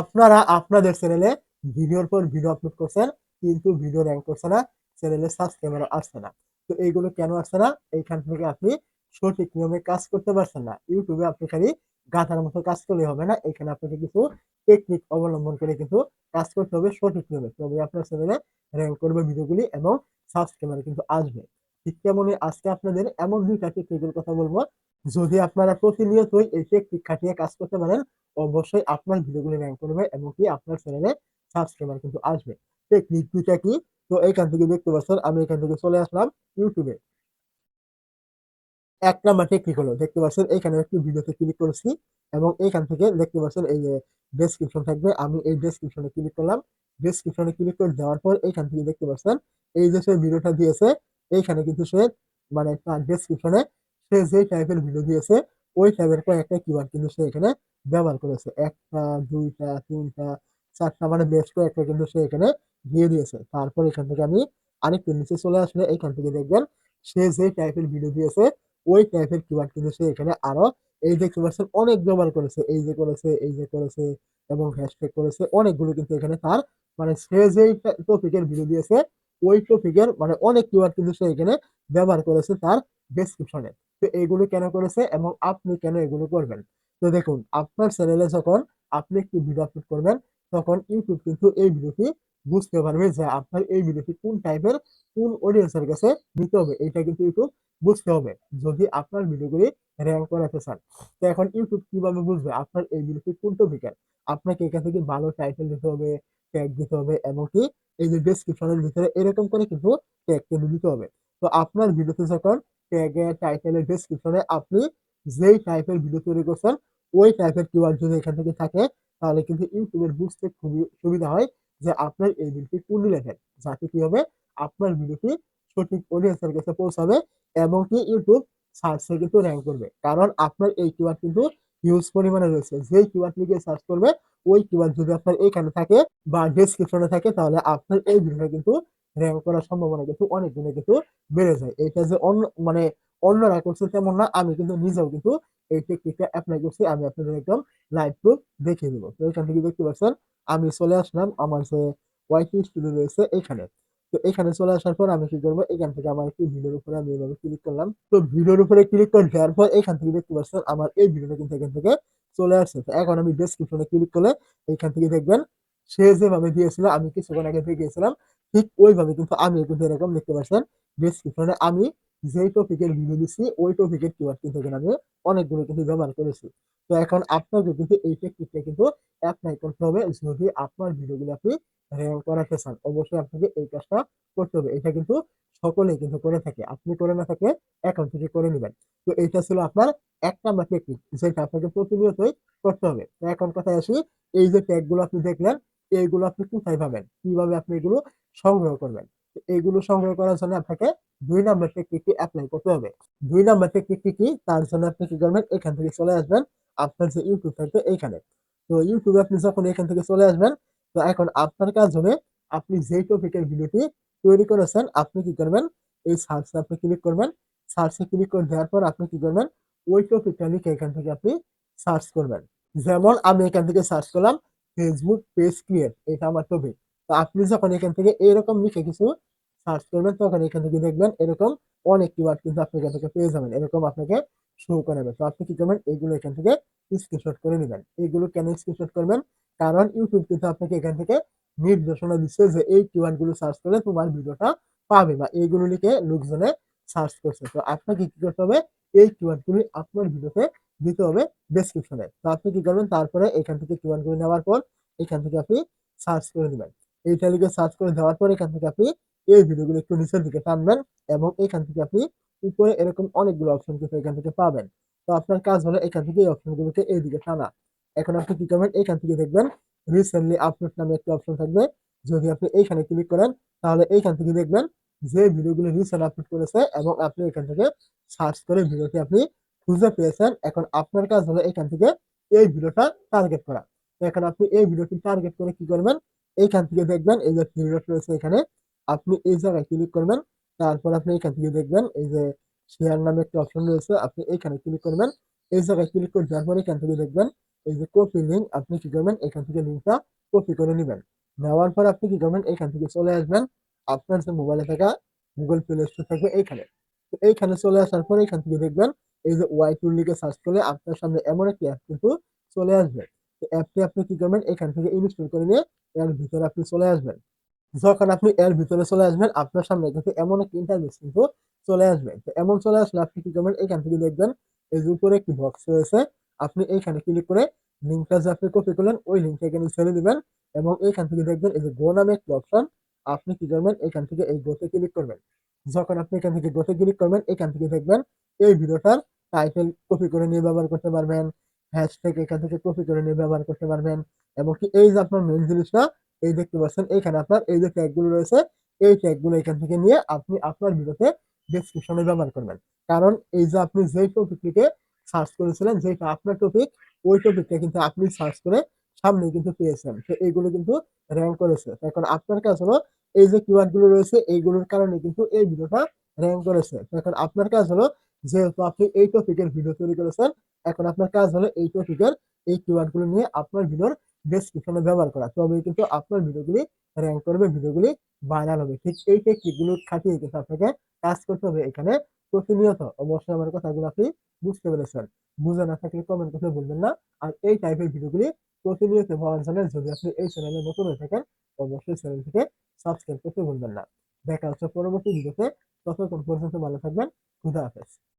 আপনারা আপনাদের চ্যানেলে ভিডিওর পর ভিডিও আপলোড করছেন, কিন্তু ভিডিও র্যাঙ্ক করছে না, চ্যানেলে সাবস্ক্রাইবার আসছে না। তো এইগুলো কেন আসছে না? এইখান থেকে আপনি সঠিক নিয়মে কাজ করতে পারছেন না। ইউটিউবে আপনি খালি গাধার মতো কাজ করলে হবে না। এখানে আপনাকে কিছু টেকনিক অবলম্বন করে কিন্তু কাজ করতে হবে সঠিক নিয়মে। তবে আপনার চ্যানেলে র্যাঙ্ক করবে ভিডিওগুলি এবং সাবস্ক্রাইবার কিন্তু আসবে। ঠিক তেমনই আজকে আপনাদের এমন দুইটা টেকনিকের কথা বলব। যদি আপনারা প্রতিনিয়তই এই টেকনিক খাটিয়ে কাজ করতে পারেন, অবশ্যই আপনার ভিডিওগুলো র্যাঙ্ক করবে এবং কি আপনার চ্যানেলে সাবস্ক্রাইবার কিন্তু আসবে। টেকনিক দুইটা কি? তো এইখান থেকে দেখতে পাচ্ছেন, আমি এখান থেকে চলে আসলাম ইউটিউবে এক নাম্বার টেকনিক হলো, দেখতে পাচ্ছেন, এখানে একটি ভিডিওতে ক্লিক করেছি এবং এখান থেকে দেখতে পাচ্ছেন এই যে ডেসক্রিপশন থাকবে, আমি এই ডেসক্রিপশনে ক্লিক করলাম। ডেসক্রিপশনে ক্লিক করে দেওয়ার পর এখান থেকে দেখতে পাচ্ছেন, এই যে সে ভিডিওটা দিয়েছে, এইখানে কিন্তু সে মানে তার ডেসক্রিপশনে সে যে টাইপের ভিডিও দিয়েছে, ওই টাইপের কয়েকটা কিওয়ার্ড কিন্তু সে এখানে ব্যবহার করেছে। একটা, দুইটা, তিনটা, চারটা মানে বেশ কয়েকটা কিন্তু সে এখানে দিয়ে দিয়েছে। তারপর এখান থেকে আমি আরেকটু নিচে চলে আসলে এখান থেকে দেখবেন, সে যে টাইপের ভিডিও দিয়েছে, ওই টাইপের কিওয়ার্ড কিন্তু সে এখানে আরও এই দেখতে পাচ্ছেন অনেক ব্যবহার করেছে, এই যে করেছে, এই যে করেছে এবং হ্যাশট্যাগ করেছে, অনেকগুলো কিন্তু এখানে তার মানে সে যেই টপিকের ভিডিও দিয়েছে, ওই টপিকের মানে অনেক কিওয়ার্ড কিন্তু সে এখানে ব্যবহার করেছে তার ডেসক্রিপশনে তো এইগুলো কেন করেছে এবং আপনি কেন এগুলো করবেন? তো দেখুন, আপনার চ্যানেলে যখন আপনি একটি ভিডিও আপলোড করবেন, তখন ইউটিউব কিন্তু এই ভিডিওটি বুঝতে পারবে যে আপনার এই ভিডিওটি কোন টাইপের কোন অডিয়েন্সের কাছে নিতে হবে এটা কিন্তু ইউটিউব বুঝতে হবে, যদি আপনার ভিডিওগুলি র্যাঙ্ক করাতে চান। তো এখন ইউটিউব কীভাবে বুঝবে আপনার এই ভিডিওটি কোন টপিকের আপনাকে এখান থেকে ভালো টাইটেল দিতে হবে ট্যাগ দিতে হবে এমনকি এই যে ডেসক্রিপশনের ভিতরে এরকম করে কিন্তু ট্যাগ কিন্তু দিতে হবে। তো আপনার ভিডিওতে যখন ট্যাগে টাইটেলের ডেসক্রিপশনে আপনি যেই টাইপের ভিডিও তৈরি করছেন, ওই টাইপের কিওয়ার্ড যদি এখান থেকে থাকে, তাহলে কিন্তু ইউটিউবের বুঝতে খুবই সুবিধা হয় যে আপনার এই ভিডিওটি কোন রিলেটেড যাতে কি হবে? আপনার ভিডিওটি সঠিক অডিয়েন্সের কাছে পৌঁছাবে এবং কি ইউটিউব সার্চে কিন্তু র্যাঙ্ক করবে। কারণ আপনার এই কিওয়ার্ড কিন্তু হিউজ পরিমাণে রয়েছে। যেই কিওয়ার্ড লিখে সার্চ করবে, ওই কিওয়ার্ড যদি আপনার এখানে থাকে বা ডেসক্রিপশনে থাকে, তাহলে আপনার এই ভিডিওটা কিন্তু র্যাঙ্ক করার সম্ভাবনা কিন্তু অনেক গুণে কিন্তু বেড়ে যায়। এটা যে অন্য মানে অন্যরা করছে তেমন না, আমি কিন্তু নিজেও কিন্তু এই টেকনিকটা অ্যাপ্লাই করছি, আমি আপনাদের একদম লাইভ প্রুফ দেখিয়ে দেবো। তো এখান থেকে দেখতে পাচ্ছেন, আমি চলে আসলাম আমার যে ওয়াইটি স্টুডিও রয়েছে এখানে। তো এখানে চলে আসার পর আমি কি করব, এখান থেকে আমার একটি ভিডিওর উপরে আমি এভাবে ক্লিক করলাম। তো ভিডিওর উপরে ক্লিক করে দেওয়ার পর এখান থেকে দেখতে পাচ্ছেন, আমার এই ভিডিওটা কিন্তু এখান থেকে চলে আসছে। তো এখন আমি ডেসক্রিপশনে ক্লিক করলে এখান থেকে দেখবেন সে যেভাবে দিয়েছিল, আমি কিছুক্ষণ আগে দেখিয়েছিলাম ঠিক ওইভাবে কিন্তু আমি কিন্তু এরকম দেখতে পাচ্ছেন ডেসক্রিপশনে আমি যেই টপিকের ভিডিও দিচ্ছি ওই টপিকের কিওয়ার্ড কিন্তু এখানে আমি অনেকগুলো কিন্তু ব্যবহার করেছি। তো এখন আপনাকে কিন্তু এই টেকনিকটা কিন্তু অ্যাপ্লাই করতে হবে যদি আপনার ভিডিওগুলো আপনি র্যাঙ্ক করাতে চান। অবশ্যই আপনাকে এই কাজটা করতে হবে। এটা কিন্তু সকলেই কিন্তু করে থাকে। আপনি করে না থাকলে এখন থেকে করে নেবেন। তো এইটা ছিল আপনার এক নাম্বার টেকনিক যেটা আপনাকে প্রতিনিয়তই করতে হবে। তো এখন কথায় আসি, এই যে ট্যাগগুলো আপনি দেখলেন এইগুলো আপনি কোথায় পাবেন? কীভাবে আপনি এগুলো সংগ্রহ করবেন? তো এইগুলো সংগ্রহ করার জন্য আপনাকে দুই নাম্বার টেকনিকটি অ্যাপ্লাই করতে হবে। দুই নাম্বার টেকনিকটি কি? তার জন্য আপনি কি করবেন? এখান থেকে চলে আসবেন আপনার যে ইউটিউব থাকবে এইখানে তো ইউটিউবে আপনি যখন এখান থেকে চলে আসবেন, তো এখন আপনার কাজ হবে আপনি যেই টপিকের ভিডিওটি তৈরি করেছেন, আপনি কি করবেন? এই সার্চে আপনি ক্লিক করবেন। সার্চে ক্লিক করে দেওয়ার পর আপনি কি করবেন? ওই টপিকটা লিখে এখান থেকে আপনি সার্চ করবেন। যেমন আমি এখান থেকে সার্চ করলাম ফেসবুক পেজ ক্রিয়েট এটা আমার টপিক তো আপনি যখন এখান থেকে এরকম লিখে কিছু সার্চ করবেন, তখন এখান থেকে দেখবেন এরকম অনেক কিওয়ার্ড কিন্তু আপনি এখান থেকে পেয়ে যাবেন। এরকম আপনাকে শো করে করাবে তো আপনি কি করবেন? এগুলো এখান থেকে স্ক্রিনশট করে নেবেন। এগুলো কেন স্ক্রিনশট করবেন? কারণ ইউটিউব কিন্তু আপনাকে এখান থেকে নির্দেশনা দিচ্ছে যে এই কিওয়ার্ডগুলো সার্চ করলে তোমার ভিডিওটা পাবে বা এইগুলো লিখে লোকজনে সার্চ করছে। তো আপনাকে কি করতে হবে? এই কিওয়ার্ড গুলি আপনার ভিডিওতে দিতে হবে ডেসক্রিপশনে তো আপনি কি করবেন? তারপরে এখান থেকে কিওয়ার্ডগুলো নেওয়ার পর এখান থেকে আপনি সার্চ করে নেবেন। এইটা লিখে সার্চ করে দেওয়ার পর এখান থেকে আপনি এই ভিডিওগুলো একটু নিচের দিকে টানবেন এবং এখান থেকে আপনি উপরে এরকম অনেকগুলো অপশন কিন্তু এখান থেকে পাবেন। তো আপনার কাজ হলো এখান থেকে এই অপশনগুলোকে এইদিকে টানা। এখন আপনি কি করবেন? এখান থেকে দেখবেন রিসেন্টলি আপলোড নামে একটা অপশন থাকবে। যদি আপনি এইখানে ক্লিক করেন, তাহলে এইখান থেকে দেখবেন যে ভিডিওগুলো রিসেন্ট আপলোড করেছে এবং আপনি এখান থেকে সার্চ করে ভিডিওটি আপনি খুঁজে পেয়েছেন, এখন আপনার কাজ হলো এখান থেকে এই ভিডিওটা টার্গেট করা। এখন আপনি এই ভিডিওটি টার্গেট করে কি করবেন? এইখান থেকে দেখবেন এই যে ভিডিও রয়েছে এখানে। আপনি এই জায়গায় ক্লিক করবেন, তারপর আপনি এখান থেকে দেখবেন এই যে শেয়ার নামে একটা অপশন রয়েছে, আপনি এইখানে ক্লিক করবেন। এই জায়গায় ক্লিক করে দেওয়ার পর এখান থেকে দেখবেন এই যে কপি লিঙ্ক আপনি কি করবেন? এখান থেকে লিঙ্কটা কপি করে নেবেন। নেওয়ার পর আপনি কি করবেন? এখান থেকে চলে আসবেন আপনার যে মোবাইলে থাকা গুগল প্লে স্টোর থাকবে এইখানে। তো এইখানে চলে আসার পর এখান থেকে দেখবেন এই যে ওয়াই টুল লিখে সার্চ করলে আপনার সামনে এমন একটি অ্যাপ কিন্তু চলে আসবে। অ্যাপটি আপনি কি করবেন? এখান থেকে ইনস্টল করে নিয়ে এর ভিতরে আপনি চলে আসবেন। যখন আপনি এর ভিতরে চলে আসবেন, আপনার সামনে কিন্তু এমন একটি ইন্টারফেস কিন্তু চলে আসবে। তো এমন চলে আসলে আপনি কি করবেন? এখান থেকে দেখবেন এই যে উপরে একটি বক্স রয়েছে, আপনি এইখানে ক্লিক করে লিঙ্কটা যে আপনি কপি করলেন, ওই লিঙ্কটা এখানে ছেড়ে দিবেন এবং এইখান থেকে দেখবেন এই যে গো নামে একটি অপশন আপনি কি করবেন? এখান থেকে এই গোতে ক্লিক করবেন। যখন আপনি এখান থেকে গোতে ক্লিক করবেন, এখান থেকে দেখবেন এই ভিডিওটার টাইটেল কপি করে নিয়ে ব্যবহার করতে পারবেন হ্যাশট্যাগ এখান থেকে কপি করে নিয়ে ব্যবহার করতে পারবেন, এবং কি এই যে আপনার মেন জিনিসটা, এই দেখতে পাচ্ছেন, এখানে আপনার এই যে ট্যাগগুলো রয়েছে, এই ট্যাগগুলো এখান থেকে নিয়ে আপনি আপনার ভিডিওতে ডেসক্রিপশনে ব্যবহার করবেন। কারণ এই যে আপনি যেই টপিকটিকে সার্চ করেছিলেন, যেটা আপনার টপিক ওই টপিকটা কিন্তু আপনি সার্চ করে সামনে কিন্তু পেয়েছেন। তো এইগুলো কিন্তু র্যাঙ্ক করেছে। এখন আপনার কাজ হলো, এই যে কিওয়ার্ডগুলো রয়েছে, এইগুলোর কারণে কিন্তু এই ভিডিওটা র্যাঙ্ক করেছে। এখন আপনার কাজ হলো যেহেতু আপনি এই টপিকের ভিডিও তৈরি করেছেন, এখন আপনার কাজ হলো এই টপিকের এই কিওয়ার্ডগুলো নিয়ে আপনার ভিডিওর ডেসক্রিপশনে ব্যবহার করা। তবে কিন্তু আপনার ভিডিওগুলি র্যাঙ্ক করবে ভিডিওগুলি ভাইরাল হবে। ঠিক এই টেকনিকগুলো খাটিয়ে কিন্তু আপনাকে কাজ করতে হবে এখানে প্রতিনিয়ত। অবশ্যই আমার কথাগুলো আপনি বুঝতে পেরেছেন। বুঝে না থাকলে কমেন্ট করতে বলবেন না। আর এই টাইপের ভিডিওগুলি প্রতিনিয়ত পাওয়ার জন্য যদি আপনি এই চ্যানেলে নতুন হয়ে থাকেন, অবশ্যই চ্যানেলটিকে সাবস্ক্রাইব করতে ভুলবেন না। দেখা হচ্ছে পরবর্তী ভিডিওতে ততক্ষণ পর্যন্ত ভালো থাকবেন। খুদা হাফেজ।